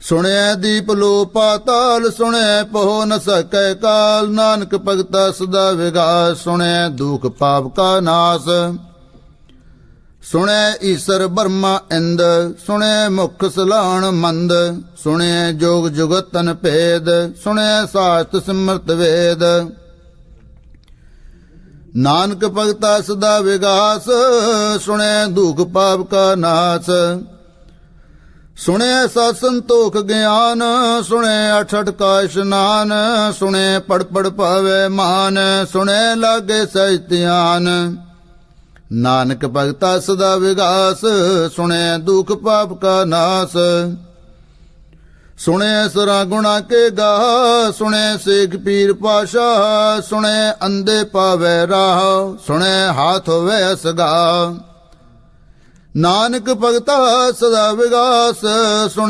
ਸੁਣਿਆ ਦੀਪ ਲੋ ਪਾਤਾਲ ਸੁਣਿਆ ਪਹੁ ਨ ਸਕੈ ਕਾਲ। ਨਾਨਕ ਭਗਤਾ ਸਦਾ ਵਿਗਾਸ ਸੁਣਿਆ ਦੁਖ ਪਾਪ ਕਾ ਨਾਸ। ਸੁਣਿਆ ਈਸ਼ਰ ਬਰਮਾ ਇੰਦ, ਸੁਣੈ ਮੁਖ ਸਲਾਣ ਮੰਦ। ਸੁਣੈ ਜੋਗ ਜੁਗਤਨ ਭੇਦ, ਸੁਣੈ ਸਾਸਤ ਸਿਮਰਤ ਵੇਦ। ਨਾਨਕ ਭਗਤਾ ਸਦਾ ਵਿਗਾਸ, ਸੁਣੈ ਦੁਖ ਪਾਪ ਕਾ ਨਾਸ। ਸੁਣਿਆ ਸਤ ਸੰਤੋਖ ਗਿਆਨ ਸੁਣਿਆ ਅਠਠ ਕਾ ਇਸ਼ਨਾਨ ਸੁਣਿਆ ਪੜ ਪੜ ਪਾਵੇ ਮਾਨ ਸੁਣਿਆ ਲਾਗੇ ਸਹਿ ਧਿਆਨ। ਨਾਨਕ ਭਗਤਾ ਸਦਾ ਵਿਗਾਸ ਸੁਣਿਆ ਦੁਖ ਪਾਪ ਕਾ ਨਾਸ। ਸੁਣਿਆ ਸਰਾ ਗੁਣਾ ਕੇ ਗਾ ਸੁਣਿਆ ਸੇਖ ਪੀਰ ਪਾਸ਼ਾ ਸੁਣਿਆ ਅੰਦੇ ਪਾਵੇ ਰਾਹ ਸੁਣਿਆ ਹਾਥ ਹੋਵੇ ਅਸਗਾ ਨਾਨਕ ਭਗਤਾ ਸਦਾ ਵਿਗਾਸ ਸੁਣਿਆ